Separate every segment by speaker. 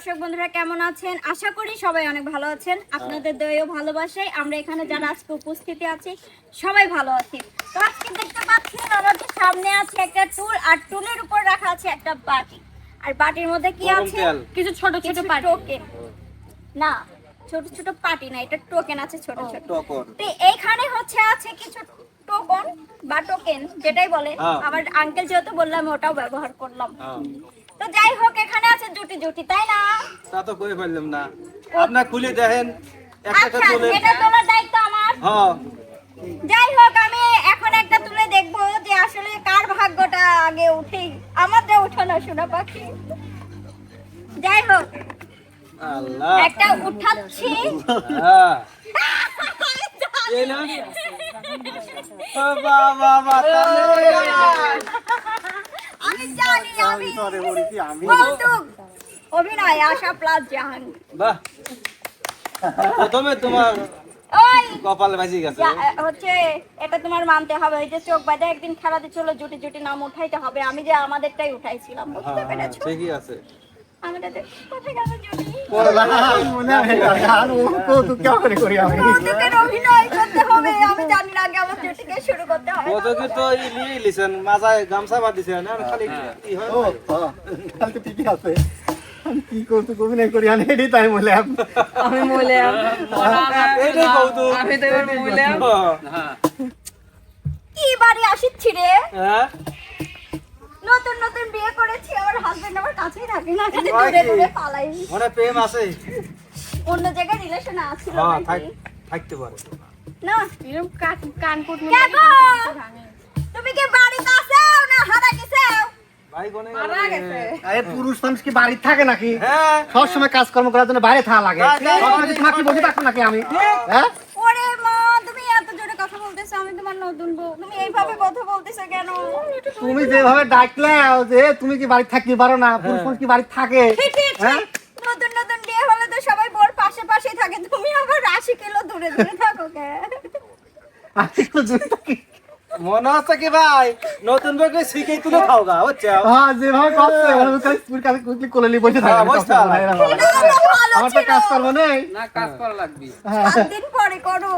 Speaker 1: দর্শক বন্ধুরা কেমন আছেন? আশা করি সবাই অনেক ভালো আছেন। আপনাদের দয়ও ভালোবাসায় আমরা এখানে যারা আজকে উপস্থিতি আছি সবাই ভালো আছি। তো আজকে দেখতে পাচ্ছেন আমাদের সামনে আছে একটা টুল আর টুলের উপর রাখা আছে একটা বাটি। আর বাটির মধ্যে কি আছে? কিছু ছোট ছোট টোকেন না ছোট ছোট পাটি না এটা টোকেন আছে ছোট ছোট।
Speaker 2: টোকন
Speaker 1: তো এইখানে হচ্ছে আছে কিছু টোকন বা টোকেন যেটাই বলে। আমার আঙ্কেল যেহেতু বললাম ওটাও ব্যবহার করলাম।
Speaker 2: হ্যাঁ,
Speaker 1: তো যাই হোক এখানে আছে জুটি জুটি তাই না?
Speaker 2: তা তো করে ফেললাম না। আপনার খুলে দেখেন একটা
Speaker 1: আচ্ছা
Speaker 2: তুলে।
Speaker 1: এটা তোমার দায়িত্ব আমার।
Speaker 2: হ্যাঁ
Speaker 1: যাই হোক আমি এখন একটা তুলে দেখব যে আসলে কার ভাগ্যটা আগে উঠে আমাদের উঠো না শোনা পাখি। যাই হোক
Speaker 2: আল্লাহ।
Speaker 1: একটা উঠাচ্ছি।
Speaker 2: হ্যাঁ এই না? বাবা বাবা
Speaker 1: আমি জানি আমি। কৌতুক অভিনয় আশা প্লাস জাহান।
Speaker 2: বাহ। প্রথমে তোমার
Speaker 1: ওই
Speaker 2: কপাল বাজি গেছে।
Speaker 1: হচ্ছে এটা তোমার মানতে হবে। ওই যে চোখ বাজে একদিন খেলা দিচ্ছিল জুটি জুটি নাম উঠাইতে হবে। আমি যে আমাদেরটাই উঠাইছিলাম বুঝতে
Speaker 2: হ্যাঁ,
Speaker 1: পেরেছ?
Speaker 2: ঠিকই আছে।
Speaker 1: অভিনয় হবে আমি জানি না আগে আমার জুটিকে শুরু করতে হবে।
Speaker 2: কত কি তো ই লিছেন মাথায় গামছা আর খালি কি হয়?
Speaker 3: কি করতে অভিনয় করি আমি এটাই তাই বলে
Speaker 4: আমি মূল্যায়ন
Speaker 2: এইটাই কৌতুক।
Speaker 4: আমি তো এবার মূল্যায়ন
Speaker 1: কি বাড়ি আসিচ্ছি রে?
Speaker 2: হ্যাঁ?
Speaker 1: নতুন নতুন বিয়ে করেছি আমার হাজবেন্ড আমার কাছেই থাকে না খালি দূরে দূরে পালাই।
Speaker 2: মনে প্রেম আছে?
Speaker 1: অন্য জায়গায় রিলেশন
Speaker 2: হ্যাঁ থাকতে পারে।
Speaker 1: না।
Speaker 4: এরকম কান- কানকুট
Speaker 1: কে গো? তুমি কি বাড়িতে আছো না হারা গেছো
Speaker 2: ভাই কোনে গেল
Speaker 4: মারা
Speaker 2: রে?
Speaker 4: গেছে।
Speaker 3: আরে পুরুষ মানুষ কি বাড়িতে থাকে নাকি?
Speaker 2: হ্যাঁ।
Speaker 3: সব সময় কাজকর্ম করার জন্য বাইরে থাকা লাগে।
Speaker 2: তাই, তাই।
Speaker 3: কি বসে থাকব নাকি আমি? হ্যাঁ?
Speaker 1: ওরে মা তুমি এত জোরে কথা বলতেছো আমি তোমার নতুন বউ। তুমি এইভাবে কথা বলতেছো কেন?
Speaker 3: তুমি যেভাবে ডাকলে যে তুমি কি বাড়িতে থাকতে পারো না? পুরুষ মানুষ কি বাড়িতে থাকে? হ্যাঁ?
Speaker 1: ঠিক। নতুন নতুন বিয়ে হলে তো সবাই বোর পাশে পাশেই থাকে। তুমি আবার আশি কিলো দূরে দূরে থাকো কে?
Speaker 3: দূরে থাকি।
Speaker 2: মনে হচ্ছে কি ভাই নতুন বউকে শিখেই তুলে খাও গা হচ্ছে
Speaker 3: হ্যাঁ যেভাবে করছে ওর কাছে স্কুল কাছে কুইকলি কোলে নিয়ে বসে থাকে।
Speaker 2: হ্যাঁ,
Speaker 3: আমার তো কাজ করব নেই।
Speaker 4: না কাজ করা লাগবে।
Speaker 1: সাত দিন পরে করো।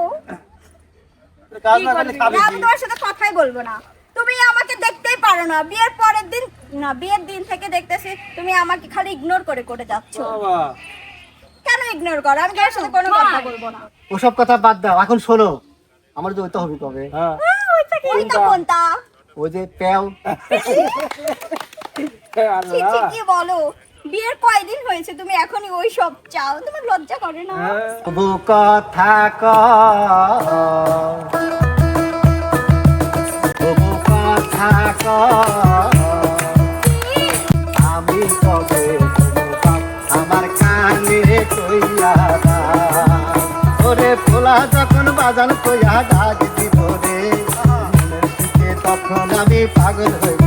Speaker 2: কাজ না করলে খাবে কি?
Speaker 1: আমি তোমার সাথে কথাই বলব না। তুমি আমাকে দেখতেই পারো না বিয়ের পরের দিন না বিয়ের দিন থেকে দেখতেছি তুমি আমাকে খালি ইগনোর করে করে যাচ্ছ। কেন ইগনোর করো? আমি তোমার সাথে কোনো কথা বলব না।
Speaker 3: ওসব কথা বাদ দাও এখন শোনো আমার যে ওইটা হবে কবে?
Speaker 2: হ্যাঁ।
Speaker 1: ওইটা কোনটা?
Speaker 3: ওই যে প্যাও।
Speaker 1: কি বলো? বিয়ের কয়দিন হয়েছে? তুমি এখনই ওই সব চাও? তোমার লজ্জা করে না?
Speaker 2: হ্যাঁ।
Speaker 3: কথা ক তবু আমি কবে আমার কানে কইয়া ওরে ফোলা, যখন বাজান কইয়া ডাক দিব রে তখন আমি পাগল হইব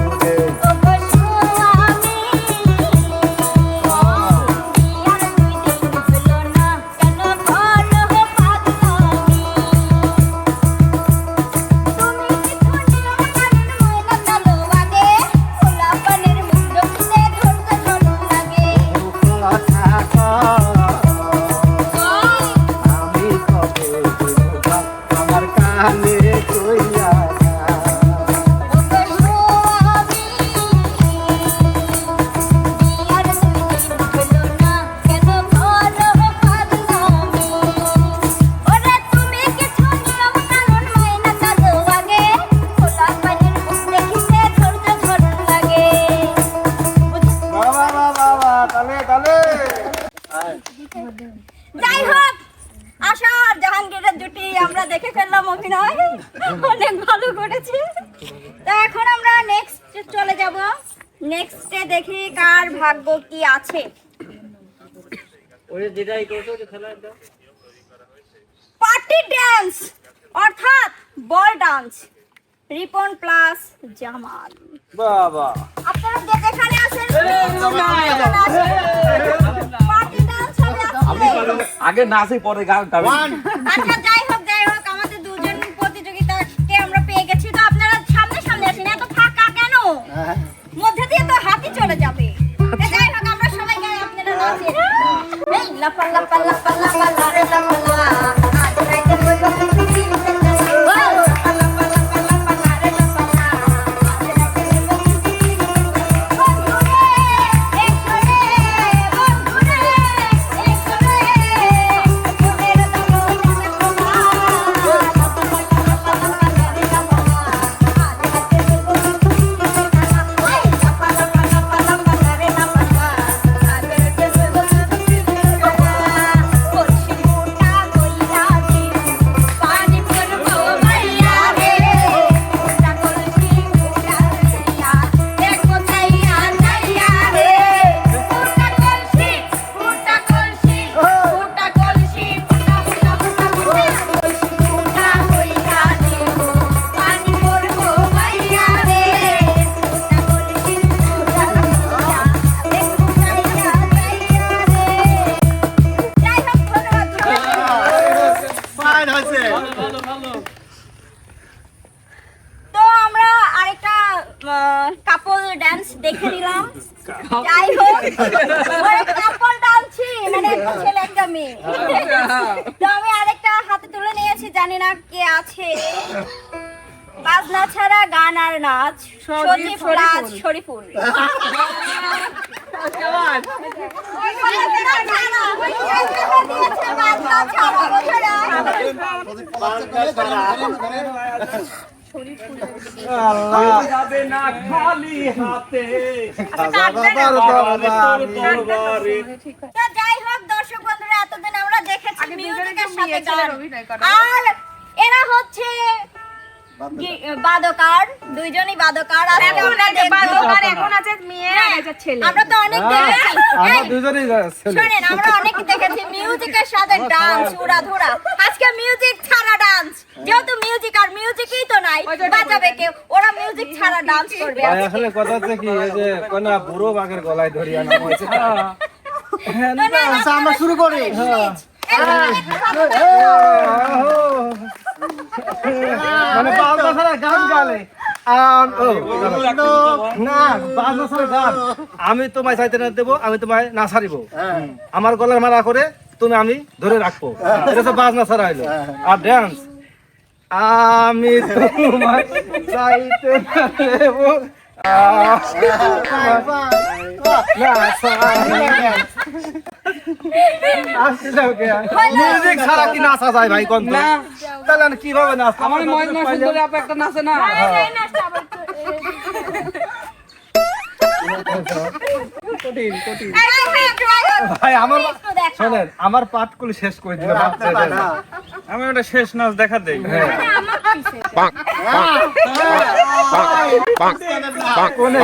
Speaker 1: আর জুটি আমরা দেখে ফেললাম অভিনয়। অনেক ভালো করেছে। তো এখন আমরা নেক্সট চলে যাব। নেক্সটে দেখি কার ভাগ্য কি আছে। পার্টি ডান্স অর্থাৎ ball dance Ripon plus Jamal.
Speaker 2: বাবা।
Speaker 1: আপনারা যেখানে আছেন আগে নাচি পরে গান গাবি
Speaker 5: সজীব রাজ শরীফুল বাজনা ছাড়া বোঝো না।
Speaker 2: আল্লাহ
Speaker 1: যাবে না খালি হাতে
Speaker 5: যাই হোক দর্শক বন্ধুরা এতদিন আমরা দেখেছি মিউজিকের সাথে গান
Speaker 4: ছেলের অভিনয় করে।
Speaker 5: আর এরা হচ্ছে বাদকার দুইজনই বাদকার আর
Speaker 4: এখন
Speaker 5: আমরা
Speaker 4: আছে বাদকার, এখন। আছে মেয়ে আর আছে ছেলে।
Speaker 5: আমরা তো অনেক দেখেছি।
Speaker 2: আমরা
Speaker 5: এই,
Speaker 2: দুজনেই
Speaker 5: আমরা অনেক দেখেছি মিউজিকের সাথে ডান্স উড়াধুরা। আজকে মিউজিক ছাড়া ডান্স। যেহেতু মিউজিক আর মিউজিকই তো নাই বাজাবে কেউ। ওরা মিউজিক ছাড়া ডান্স করবে।
Speaker 2: আসলে কথা হচ্ছে কি এই যে কোনা বুড়ো বাঘের গলায় ধরিয়া নাম হয়েছে।
Speaker 3: আচ্ছা আমরা শুরু করি।
Speaker 2: মানে বাজনা ছাড়া গান গালে। আম, না তোমায় চাইতে না দেবো আমি তোমায় না সারিব আমার গলার মারা করে তুমি আমি ধরে রাখব। বাজ তো বাজনা ছাড়া হইল। আর ড্যান্স আমি তোমায় চাইতে না দেবো। না, মিউজিক ছাড়া কি নাচা যায় ভাই কোন তাহলে কীভাবে নাচ
Speaker 4: আমার ময়না সুন্দরী আপু একটা নাচে না?
Speaker 2: ভাই আমার। শোনেন আমার পাঠগুলো শেষ করে দিল
Speaker 1: আমি ওটা শেষ নাচ দেখা দেই।
Speaker 2: হ্যাঁ।
Speaker 3: মনে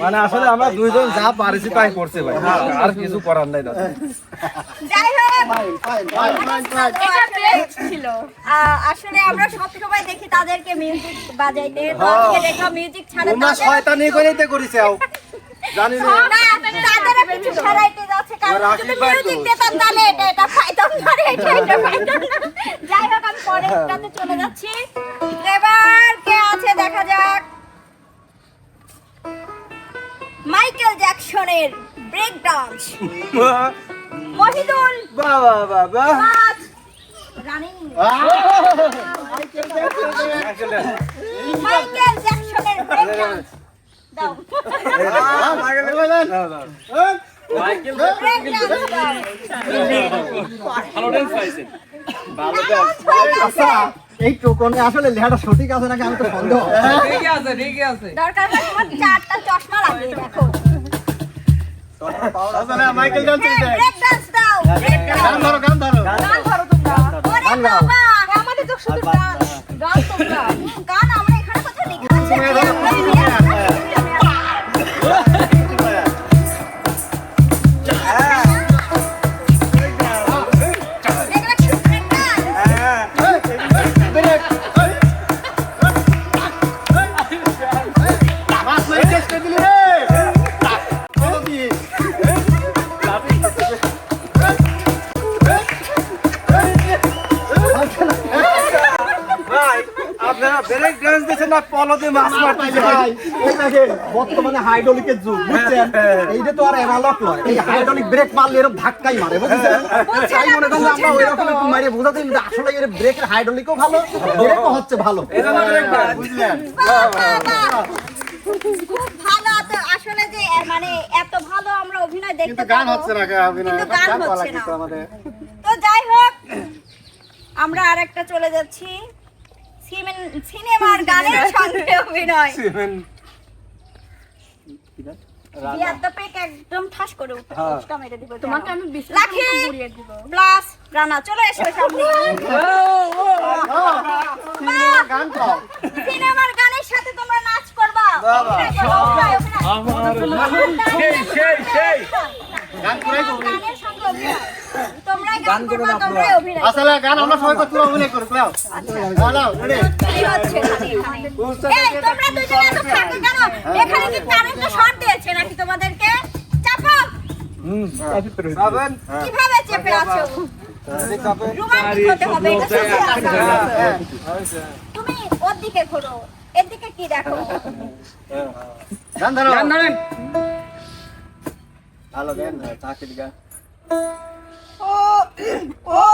Speaker 2: মানে আসলে আমরা দুইজন যা পারিছি তাই করছে ভাই। আর কিছু করার নাই দাদা।
Speaker 5: আসলে আমরা সব সময় দেখি তাদেরকে মিউজিক বাজাইতে। তো মিউজিক ছাড়া
Speaker 2: শয়তানি করেইতে করিছাও জানি না।
Speaker 5: তাদের পিছু ছাড়াইতে যাচ্ছে কারণ যদি মিউজিক। দিতাম তাহলে এটা এটা পাইতাম না রে, এটা এটা পাইতাম না যাই হোক আমি পরেরটাতে চলে যাচ্ছি। এবার কে আছে দেখা যাক। মাইকেল জ্যাকসনের ব্রেক ডান্স মহিদুল
Speaker 2: বাবা বাবা।
Speaker 5: রানিং। মাইকেল জ্যাকসনের ব্রেক ডান্স দাও।
Speaker 3: আচ্ছা এই টোকনে আসলে লেখাটা সঠিক আছে নাকি আমি তো সন্দেহ
Speaker 4: ঠিকই আছে ঠিকই আছে।
Speaker 5: দরকার হয় তোমার চারটা চশমা লাগিয়ে দেখো।
Speaker 3: মাইকেল
Speaker 5: ডান্স দাও।
Speaker 3: গান ধরো গান ধরো।
Speaker 5: গান ধরো তোমরা। ওরে বাবা আমাদের তো শুধু গান গান তোমরা। গান আমরা এখানে কোথায় লিখে আছে
Speaker 2: পলতে মাছ মারতেছে
Speaker 3: ভাই, এই দেখেন, বর্তমানে হাইড্রোলিকের যুগ বুঝছেন? এইটা তো আর অ্যানালগ নয়। এই হাইড্রোলিক ব্রেক মারলে এরকম ধাক্কাই মারে বুঝছেন? তাই মনে করেন আমরা ওই রকম একটু মারে বোঝাতে কিন্তু আসলে এর ব্রেকের হাইড্রোলিকও ভালো ব্রেকও হচ্ছে ভালো। বুঝলেন?
Speaker 1: বাহ, বাহ, বাহ। খুব ভালো আসলে যে মানে এত ভালো আমরা অভিনয় দেখতে
Speaker 3: গান হচ্ছে না অভিনয়।
Speaker 1: গান
Speaker 3: গান
Speaker 1: হচ্ছে না। তো যাই হোক আমরা আরেকটা চলে যাচ্ছি। সিনেমার গানের সঙ্গে অভিনয় একদম ঠাস করে মেরে দিব
Speaker 4: তোমাকে আমি দিব।
Speaker 1: প্লাস রানা চলে এসো সামনে
Speaker 3: গান
Speaker 1: সিনেমার গানের সাথে তোমরা নাচ করবা অভিনয় করবা, অভিনয়, অভিনয়।
Speaker 6: সেই সেই সেই
Speaker 3: গান করাই তো
Speaker 1: গানের সঙ্গে অভিনয়। তোমরাই গান করবা তোমরাই অভিনয়
Speaker 3: আসলে গান আমরা সবাই করতে অভিনয় করব নাও নাও রেডি
Speaker 1: কি হচ্ছে এখানে, এখানে? এই, তোমরা দুজনে এত ফাঁকা কেন? এখানে কি কারেন্টে শর্ট দিয়েছে নাকি তোমাদেরকে? চাপো।
Speaker 2: যাবেন
Speaker 1: কীভাবে চেপে আছো? রোমান্টিক হতে হবে, এটা তুমি ওর দিকে ঘোরো এদিকে কি দেখো
Speaker 3: গান ধরো
Speaker 4: গান ধরেন।
Speaker 3: ভালো গান চাকরি গান
Speaker 1: ও ও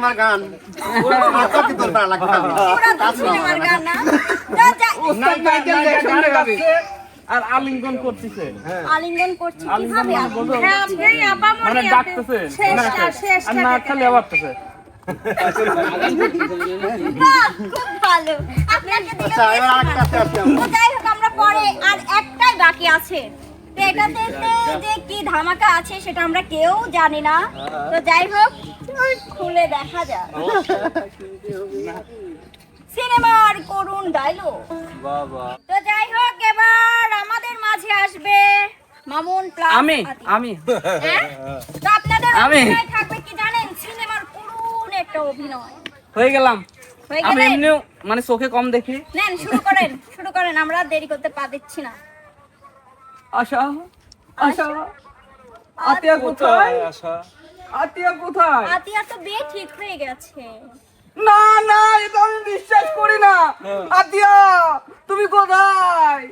Speaker 3: সিনেমার গান। কি দরকার লাগবে?
Speaker 1: সিনেমার গান না।
Speaker 6: আর আলিঙ্গন করতেছে।
Speaker 1: আলিঙ্গন করছি কীভাবে
Speaker 4: হ্যাঁ, এই আপা মানে
Speaker 6: ডাকতেছে।
Speaker 4: শেষটা, শেষটা
Speaker 6: আর না খালি
Speaker 4: নেয়।
Speaker 6: আবারতেছে
Speaker 1: বাহ, খুব ভালো। আপনাকে দিলে
Speaker 3: আচ্ছা
Speaker 1: বেশ
Speaker 3: এবার আরেকটা
Speaker 1: ভালো।
Speaker 3: আছে আসছে
Speaker 1: তো যাই হোক আমরা পরে আর একটাই বাকি আছে। এটাতে যে কি ধামাকা আছে সেটা আমরা কেউ জানি না। তো যাই হোক খুলে দেখা যাক। সিনেমার করুণ ডায়লগ তো যাই হোক এবার আমাদের মাঝে আসবে মামুন প্লাস
Speaker 4: আমি আমি।
Speaker 1: হ্যাঁ? তো আপনাদের
Speaker 4: আমি।
Speaker 1: থাকবে কি জানেন? সিনেমার করুণ একটা অভিনয়।
Speaker 4: হয়ে গেলাম। আমি এমনিও মানে চোখে কম দেখি।
Speaker 1: নেন শুরু করেন শুরু করেন আমরা দেরি করতে পা দিচ্ছি না।
Speaker 4: আশা। আশা। আতিয়া কোথায়?
Speaker 6: আশা।
Speaker 4: আতিয়া কোথায়?
Speaker 1: আতিয়া তো বিয়ে ঠিক হয়ে গেছে।
Speaker 4: না না এটা আমি বিশ্বাস করি না। আতিয়া তুমি কোথায়?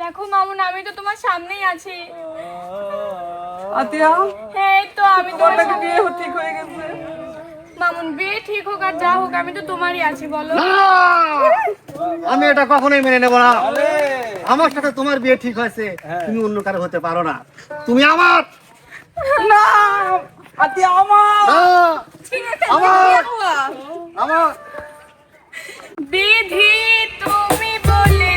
Speaker 5: দেখো মামুন আমি তো তোমার সামনেই আছি।
Speaker 4: আতিয়া?
Speaker 5: এই তো আমি
Speaker 4: তোমার বিয়ে ঠিক হয়ে গেছে।
Speaker 5: মামুন বিয়ে ঠিক হোক আর যা হোক আমি তো তোমারই আছি বলো।
Speaker 3: আমি এটা কখনোই মেনে নেব না। আমার সাথে তোমার বিয়ে ঠিক হয়েছে। তুমি অন্য কারও হতে পারো না। তুমি আমার!
Speaker 4: না! আতিয়া আমার।
Speaker 3: না! আমার। আমার।
Speaker 5: বিধি তুমি বলে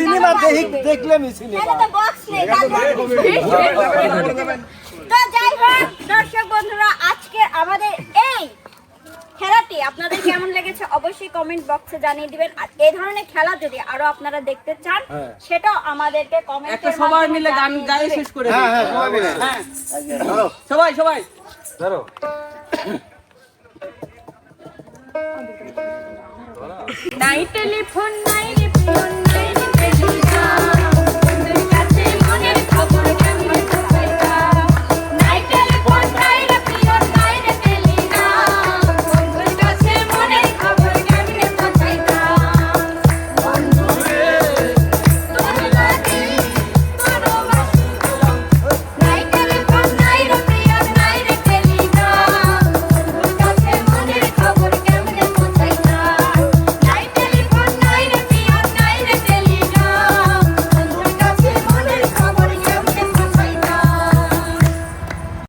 Speaker 2: সিনেমা দেখি দেখলামই সিনেমা।
Speaker 1: এটা তো বক্স নেই তো যাই হোক দর্শক বন্ধুরা আজকে আমাদের এই খেলাটি আপনাদের কেমন লেগেছে অবশ্যই কমেন্ট বক্সে জানিয়ে দিবেন। আর এই ধরনের খেলা যদি আরও আপনারা দেখতে চান সেটাও আমাদেরকে কমেন্ট
Speaker 4: একটা সবাই মিলে গান গায়ে শেষ করে
Speaker 3: হ্যাঁ হ্যাঁ সবাই মিলে।
Speaker 4: হ্যাঁ। সবাই সবাই।
Speaker 2: ধরো।
Speaker 5: নাই টেলিফোন নাই রিফোন